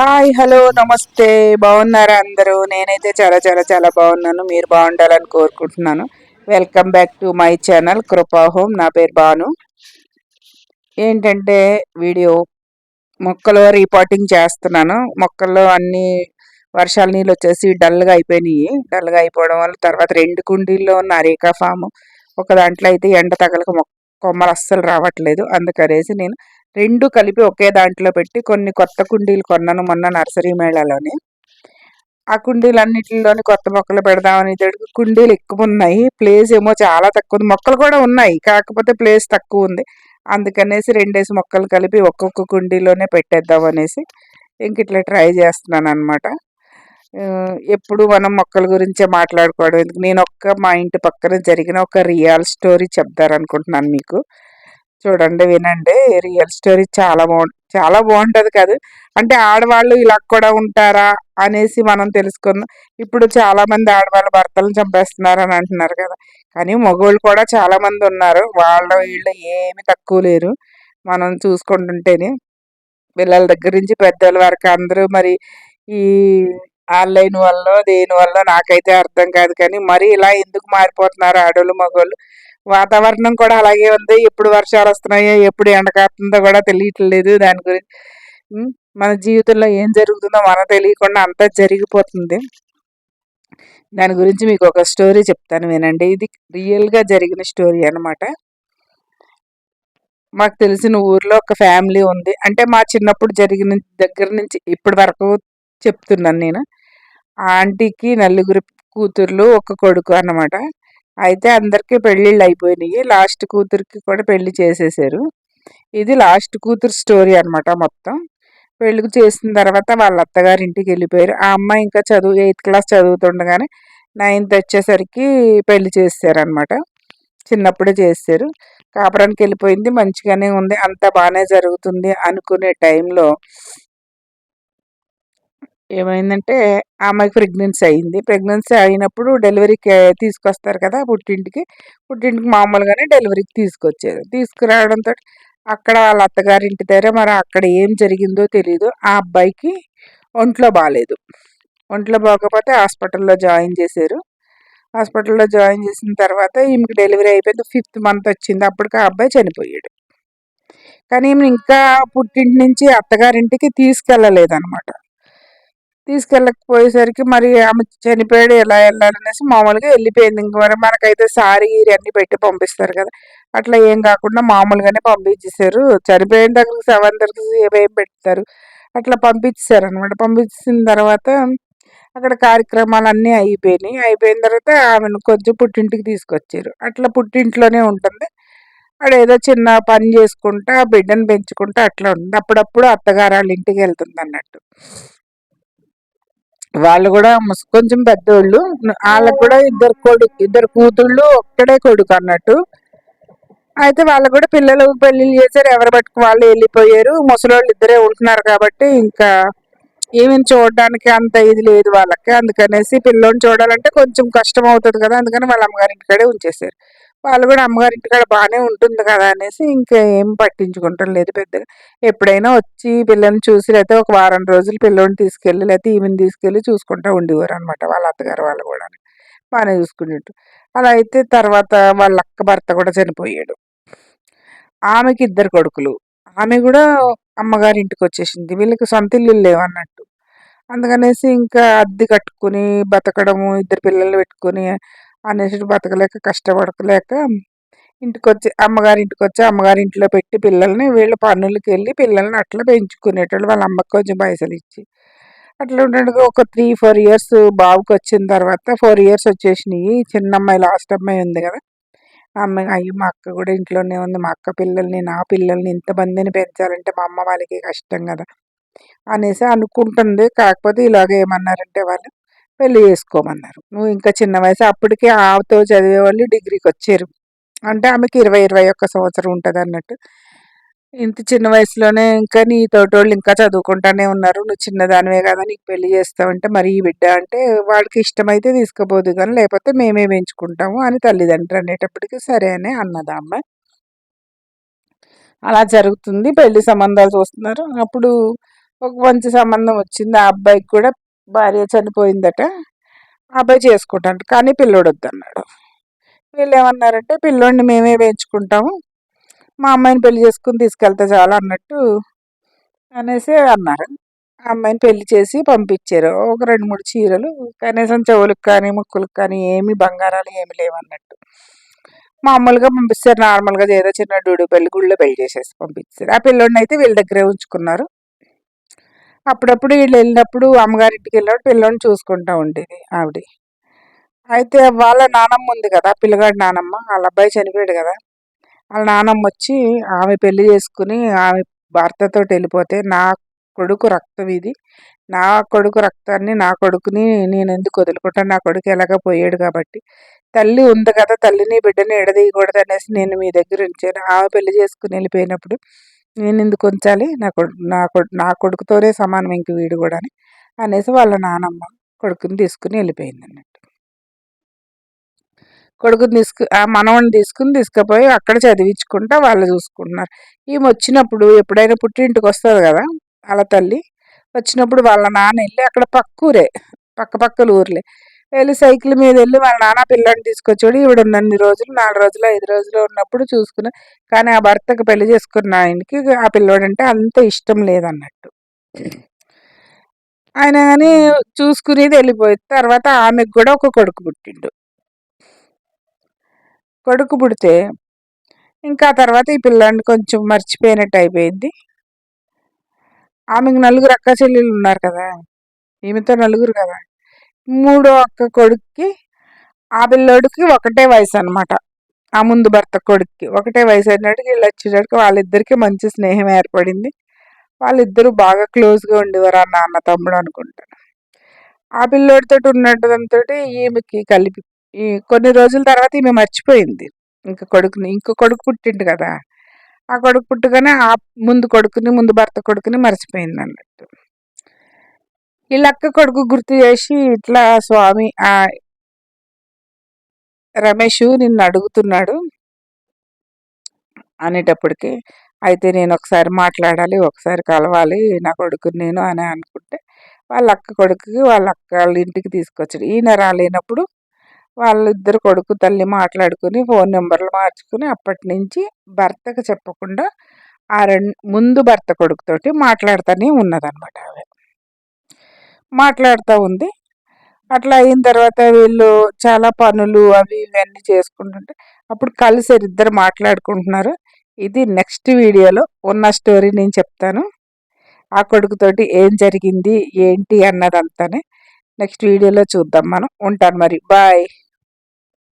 Hi hello నమస్తే. బాగున్నారా అందరూ? నేనైతే చాలా చాలా చాలా బాగున్నాను. మీరు బాగుండాలని కోరుకుంటున్నాను. Welcome back to my channel Krupa home నా పేరు బాను. ఏంటంటే వీడియో మొక్కలు రీపాటింగ్ చేస్తున్నాను. మొక్కల్లో అన్ని వర్షాల నీళ్ళు వచ్చేసి డల్గా అయిపోయినాయి. డల్గా అయిపోవడం వల్ల తర్వాత రెండు కుండీల్లో ఉన్న అరేకా ఫామ్ ఒక దాంట్లో అయితే ఎండ తగలక మొక్క కొమ్మలు అస్సలు రావట్లేదు. అందుకనేసి నేను రెండు కలిపి ఒకే దాంట్లో పెట్టి కొన్ని కొత్త కుండీలు కొన్నాను మొన్న నర్సరీ మేళాలోని. ఆ కుండీలన్నిటిలోని కొత్త మొక్కలు పెడదామని కుండీలు ఎక్కువ ఉన్నాయి ప్లేస్ ఏమో చాలా తక్కువ ఉంది మొక్కలు కూడా ఉన్నాయి. కాకపోతే ప్లేస్ తక్కువ ఉంది. అందుకనేసి రెండేసి మొక్కలు కలిపి ఒక్కొక్క కుండీలోనే పెట్టేద్దాం అనేసి ఇంక ఇట్లా ట్రై చేస్తున్నాను అనమాట ఎప్పుడు మనం మొక్కల గురించే మాట్లాడుకోవడం. ఎందుకు? నేను ఒక్క మా ఇంటి పక్కన జరిగిన ఒక రియల్ స్టోరీ చెప్తారనుకుంటున్నాను మీకు. చూడండి వినండి. రియల్ స్టోరీ చాలా బాగుంటుంది చాలా బాగుంటుంది కాదు. అంటే ఆడవాళ్ళు ఇలా కూడా ఉంటారా అనేసి మనం తెలుసుకుందాం ఇప్పుడు చాలామంది ఆడవాళ్ళు భర్తలను చంపేస్తున్నారు అని అంటున్నారు కదా. కానీ మగవాళ్ళు కూడా చాలామంది ఉన్నారు. వాళ్ళ వీళ్ళు ఏమి తక్కువ లేరు. మనం చూసుకుంటుంటేనే. పిల్లల దగ్గర నుంచి పెద్దల వరకు అందరూ మరి ఈ ఆన్లైన్ వల్ల దేని వల్ల నాకైతే అర్థం కాదు కానీ మరి ఇలా ఎందుకు మారిపోతున్నారు ఆడవాళ్ళు మగవాళ్ళు వాతావరణం కూడా అలాగే ఉంది. ఎప్పుడు వర్షాలు వస్తున్నాయో ఎప్పుడు ఎండ కాస్తుందో కూడా తెలియట్లేదు దాని గురించి మన జీవితంలో ఏం జరుగుతుందో మనకు తెలియకుండా అంతా జరిగిపోతుంది. దాని గురించి మీకు ఒక స్టోరీ చెప్తాను వినండి. ఇది రియల్గా జరిగిన స్టోరీ అనమాట మాకు తెలిసిన ఊర్లో ఒక ఫ్యామిలీ ఉంది. అంటే మా చిన్నప్పుడు జరిగిన దగ్గర నుంచి ఇప్పటి వరకు చెప్తున్నాను నేను. ఆంటీకి నలుగురు కూతుర్లు ఒక కొడుకు అన్నమాట. అయితే అందరికీ పెళ్ళిళ్ళు అయిపోయినాయి. లాస్ట్ కూతురికి కూడా పెళ్ళి చేసేసారు. ఇది లాస్ట్ కూతురు స్టోరీ అనమాట మొత్తం. పెళ్ళి చేసిన తర్వాత వాళ్ళ అత్తగారి ఇంటికి వెళ్ళిపోయారు. ఆ అమ్మాయి ఇంకా చదువు ఎయిత్ క్లాస్ చదువుతుండగానే నైన్త్ వచ్చేసరికి పెళ్ళి చేస్తారనమాట చిన్నప్పుడే చేస్తారు కాపురానికి వెళ్ళిపోయింది. మంచిగానే ఉంది. అంత బాగానే జరుగుతుంది అనుకునే టైంలో ఏమైందంటే ఆమెకి ప్రెగ్నెన్సీ అయింది. ప్రెగ్నెన్సీ అయినప్పుడు డెలివరీకి తీసుకొస్తారు కదా పుట్టింటికి. పుట్టింటికి మామూలుగానే డెలివరీకి తీసుకొచ్చారు తీసుకురావడంతో అక్కడ వాళ్ళ అత్తగారింటి దగ్గర మరి అక్కడ ఏం జరిగిందో తెలియదు ఆ అబ్బాయికి ఒంట్లో బాగాలేదు ఒంట్లో బాగోకపోతే హాస్పిటల్లో జాయిన్ చేశారు. హాస్పిటల్లో జాయిన్ చేసిన తర్వాత ఈమెకి డెలివరీ అయిపోయింది. ఫిఫ్త్ మంత్ వచ్చింది. అప్పటికి ఆ అబ్బాయి చనిపోయాడు. కానీ ఈమె ఇంకా పుట్టింటి నుంచి అత్తగారింటికి తీసుకెళ్ళలేదు అనమాట తీసుకెళ్ళకపోయేసరికి మరి ఆమె చనిపోయాడు ఎలా వెళ్ళాలనేసి మామూలుగా వెళ్ళిపోయింది. ఇంక మరి మనకైతే సారీ అన్ని పెట్టి పంపిస్తారు కదా. అట్లా ఏం కాకుండా మామూలుగానే పంపించేశారు. చనిపోయిన దగ్గర సెవెన్ దగ్గర ఏమేమి పెడతారు అట్లా పంపించారు అనమాట పంపించిన తర్వాత అక్కడ కార్యక్రమాలు అన్నీ అయిపోయినాయి. అయిపోయిన తర్వాత ఆమెను కొంచెం పుట్టింటికి తీసుకొచ్చారు. అట్లా పుట్టింట్లోనే ఉంటుంది. అక్కడ ఏదో చిన్న పని చేసుకుంటా బిడ్డను పెంచుకుంటా అట్లా ఉంటుంది. అప్పుడప్పుడు అత్తగారు వాళ్ళ ఇంటికి వెళ్తుంది అన్నట్టు. వాళ్ళు కూడా కొంచెం పెద్దోళ్ళు. వాళ్ళకు కూడా ఇద్దరు కొడుకు ఇద్దరు కూతుళ్ళు ఒక్కడే కొడుకు అన్నట్టు. అయితే వాళ్ళు కూడా పిల్లలు పెళ్ళిళ్ళు చేశారు. ఎవరు పట్టుకు వాళ్ళు వెళ్ళిపోయారు. ముసలోళ్ళు ఇద్దరే ఉంటున్నారు కాబట్టి ఇంకా ఏమీ చూడడానికి అంత ఇది లేదు వాళ్ళకి. అందుకనేసి పిల్లోని చూడాలంటే కొంచెం కష్టం అవుతుంది కదా. అందుకని వాళ్ళ అమ్మగారి ఇంటికాడే ఉంచేసారు వాళ్ళు కూడా అమ్మగారి ఇంటికాడ బాగానే ఉంటుంది కదా అనేసి ఇంకా ఏం పట్టించుకుంటాం లేదు పెద్దగా. ఎప్పుడైనా వచ్చి పిల్లల్ని చూసి లేకపోతే ఒక వారం రోజులు పిల్లల్ని తీసుకెళ్ళి లేకపోతే ఈమెను తీసుకెళ్ళి చూసుకుంటూ ఉండేవారు అనమాట వాళ్ళ అత్తగారు వాళ్ళు కూడా. బాగానే చూసుకునేట్టు అలా అయితే తర్వాత వాళ్ళ అక్క భర్త కూడా చనిపోయాడు. ఆమెకి ఇద్దరు కొడుకులు. ఆమె కూడా అమ్మగారి ఇంటికి వచ్చేసింది. వీళ్ళకి సొంత ఇల్లు లేవన్నట్టు అందుకనేసి ఇంకా అద్దె కట్టుకుని బతకడము ఇద్దరు పిల్లలు పెట్టుకుని అనేసి బతకలేక కష్టపడకలేక ఇంటికి వచ్చి అమ్మగారి ఇంటికి వచ్చి అమ్మగారి ఇంట్లో పెట్టి పిల్లల్ని వీళ్ళు పన్నులకి వెళ్ళి పిల్లల్ని అట్లా పెంచుకునేటోళ్ళు వాళ్ళ అమ్మకి కొంచెం పైసలు ఇచ్చి. అట్లా ఉండగా ఒక త్రీ ఫోర్ ఇయర్స్ బాబుకి వచ్చిన తర్వాత ఫోర్ ఇయర్స్ వచ్చేసినాయి. చిన్న అమ్మాయి లాస్ట్ అమ్మాయి ఉంది కదా. అమ్మాయి అయ్యి మా అక్క కూడా ఇంట్లోనే ఉంది. మా అక్క పిల్లల్ని నా పిల్లల్ని ఇంతమందిని పెంచాలంటే మా అమ్మ వాళ్ళకి కష్టం కదా. అనేసి అనుకుంటుంది. కాకపోతే ఇలాగ ఏమన్నారంటే వాళ్ళు పెళ్ళి చేసుకోమన్నారు. నువ్వు ఇంకా చిన్న వయసు అప్పటికే ఆమెతో చదివే వాళ్ళు డిగ్రీకి వచ్చారు. అంటే ఆమెకి ఇరవై ఇరవై ఒక్క సంవత్సరం ఉంటుంది అన్నట్టు. ఇంత చిన్న వయసులోనే ఇంకా నీ తోటోళ్ళు ఇంకా చదువుకుంటానే ఉన్నారు. నువ్వు చిన్నదానివే కదా నీకు పెళ్ళి చేస్తావంటే మరి ఈ బిడ్డ అంటే వాడికి ఇష్టమైతే తీసుకోబోదు కానీ లేకపోతే మేమే పెంచుకుంటాము అని తల్లిదండ్రులు అనేటప్పటికి సరే అని అన్నది అమ్మాయి అలా జరుగుతుంది పెళ్ళి సంబంధాలు చూస్తున్నారు. అప్పుడు ఒక మంచి సంబంధం వచ్చింది ఆ అబ్బాయికి కూడా భార్య చనిపోయిందట. అబ్బాయి చేసుకుంటాను కానీ పిల్లోడు వద్దన్నాడు. వీళ్ళు ఏమన్నారంటే పిల్లోడిని మేమే వేయించుకుంటాము. మా అమ్మాయిని పెళ్ళి చేసుకుని తీసుకెళ్తే చాలా అన్నట్టు అనేసి అన్నారు. ఆ అమ్మాయిని పెళ్ళి చేసి పంపించారు. ఒక రెండు మూడు చీరలు కనీసం చెవులకు కానీ ముక్కులకు కానీ ఏమి బంగారాలు ఏమి లేవన్నట్టు. మామూలుగా పంపిస్తారు. నార్మల్గా ఏదో చిన్న డూడు పెళ్ళి గుళ్ళో పెళ్ళి చేసేసి పంపించారు. ఆ పిల్లోడిని అయితే వీళ్ళ దగ్గరే ఉంచుకున్నారు. అప్పుడప్పుడు వీళ్ళు వెళ్ళినప్పుడు అమ్మగారింటికి వెళ్ళినప్పుడు పిల్లల్ని చూసుకుంటూ ఉండేది ఆవిడ. అయితే వాళ్ళ నానమ్మ ఉంది కదా పిల్లగాడి నానమ్మ వాళ్ళ అబ్బాయి చనిపోయాడు కదా. వాళ్ళ నానమ్మ వచ్చి ఆమె పెళ్ళి చేసుకుని ఆమె భర్తతో వెళ్ళిపోతే నా కొడుకు రక్తం ఇది నా కొడుకు రక్తాన్ని నా కొడుకుని నేను ఎందుకు వదులుకుంటాను నా కొడుకు ఎలాగ పోయాడు కాబట్టి. తల్లి ఉంది కదా తల్లిని బిడ్డని ఎడదీయకూడదు అనేసి నేను మీ దగ్గర ఉంచాను. ఆమె పెళ్ళి చేసుకుని వెళ్ళిపోయినప్పుడు నేను ఎందుకు ఉంచాలి? నా కొడుకు నా కొడుకు నా కొడుకుతోనే సమానం ఇంక వీడు కూడా అని అనేసి వాళ్ళ నానమ్మ కొడుకుని తీసుకుని వెళ్ళిపోయింది అన్నట్టు కొడుకుని తీసుకు ఆ మనవని తీసుకుని తీసుకుపోయి అక్కడ చదివించుకుంటా వాళ్ళు చూసుకుంటున్నారు. ఈమె వచ్చినప్పుడు ఎప్పుడైనా పుట్టింటికి వస్తుంది కదా వాళ్ళ తల్లి వచ్చినప్పుడు వాళ్ళ నాన్న వెళ్ళి అక్కడ పక్క ఊరే పక్క పక్కల ఊర్లే. వెళ్ళి సైకిల్ మీద వెళ్ళి వాళ్ళ నాన్న పిల్లని తీసుకొచ్చాడు. ఈవిడ ఉన్నన్ని రోజులు నాలుగు రోజులు ఐదు రోజులు ఉన్నప్పుడు చూసుకున్నా. కానీ ఆ భర్తకు పెళ్ళి చేసుకున్న ఆయనకి ఆ పిల్లోడంటే అంత ఇష్టం లేదన్నట్టు. ఆయన కానీ చూసుకునేది వెళ్ళిపోయింది తర్వాత ఆమెకు కూడా ఒక కొడుకు పుట్టిండు. కొడుకు పుడితే ఇంకా తర్వాత ఈ పిల్లాడిని కొంచెం మర్చిపోయినట్టు అయిపోయింది. ఆమెకు నలుగురు అక్క చెల్లెలు ఉన్నారు కదా ఈమెతో నలుగురు కదా. మూడో అక్క కొడుక్కి ఆ పిల్లోడికి ఒకటే వయసు అనమాట ఆ ముందు భర్త కొడుక్కి ఒకటే వయసు అయినట్టుకి వీళ్ళు వచ్చేటట్టుకి వాళ్ళిద్దరికి మంచి స్నేహం ఏర్పడింది. వాళ్ళిద్దరూ బాగా క్లోజ్గా ఉండేవారు ఆ నాన్న తమ్ముడు అనుకుంటాను. ఆ పిల్లోడితో ఉన్నటంతో ఈమెకి కలిపి ఈ కొన్ని రోజుల తర్వాత ఈమె మర్చిపోయింది. ఇంక కొడుకుని ఇంకో కొడుకు పుట్టిండు కదా. ఆ కొడుకు పుట్టుగానే ఆ ముందు కొడుకుని ముందు భర్త కొడుకుని మర్చిపోయింది అన్నట్టు ఈ లక్క కొడుకు గుర్తు చేసి ఇట్లా స్వామి ఆ రమేష్ నిన్ను అడుగుతున్నాడు అనేటప్పటికి అయితే నేను ఒకసారి మాట్లాడాలి ఒకసారి కలవాలి నా కొడుకుని నేను అని అనుకుంటే వాళ్ళ అక్క కొడుకుకి వాళ్ళ అక్క వాళ్ళ ఇంటికి తీసుకొచ్చాడు. ఈయన రాలేనప్పుడు వాళ్ళిద్దరు కొడుకు తల్లి మాట్లాడుకుని ఫోన్ నెంబర్లు మార్చుకుని అప్పటి నుంచి భర్తకు చెప్పకుండా ఆ రెండు ముందు భర్త కొడుకుతోటి మాట్లాడుతూనే ఉన్నదనమాట ఆమె. మాట్లాడుతూ ఉంది. అట్లా అయిన తర్వాత వీళ్ళు చాలా పనులు అవి ఇవన్నీ చేసుకుంటుంటే అప్పుడు కలిసారు ఇద్దరు మాట్లాడుకుంటున్నారు. ఇది నెక్స్ట్ వీడియోలో ఉన్న స్టోరీ నేను చెప్తాను. ఆ కొడుకుతోటి ఏం జరిగింది ఏంటి అన్నదంతానే నెక్స్ట్ వీడియోలో చూద్దాం మనం. ఉంటాను మరి. బాయ్.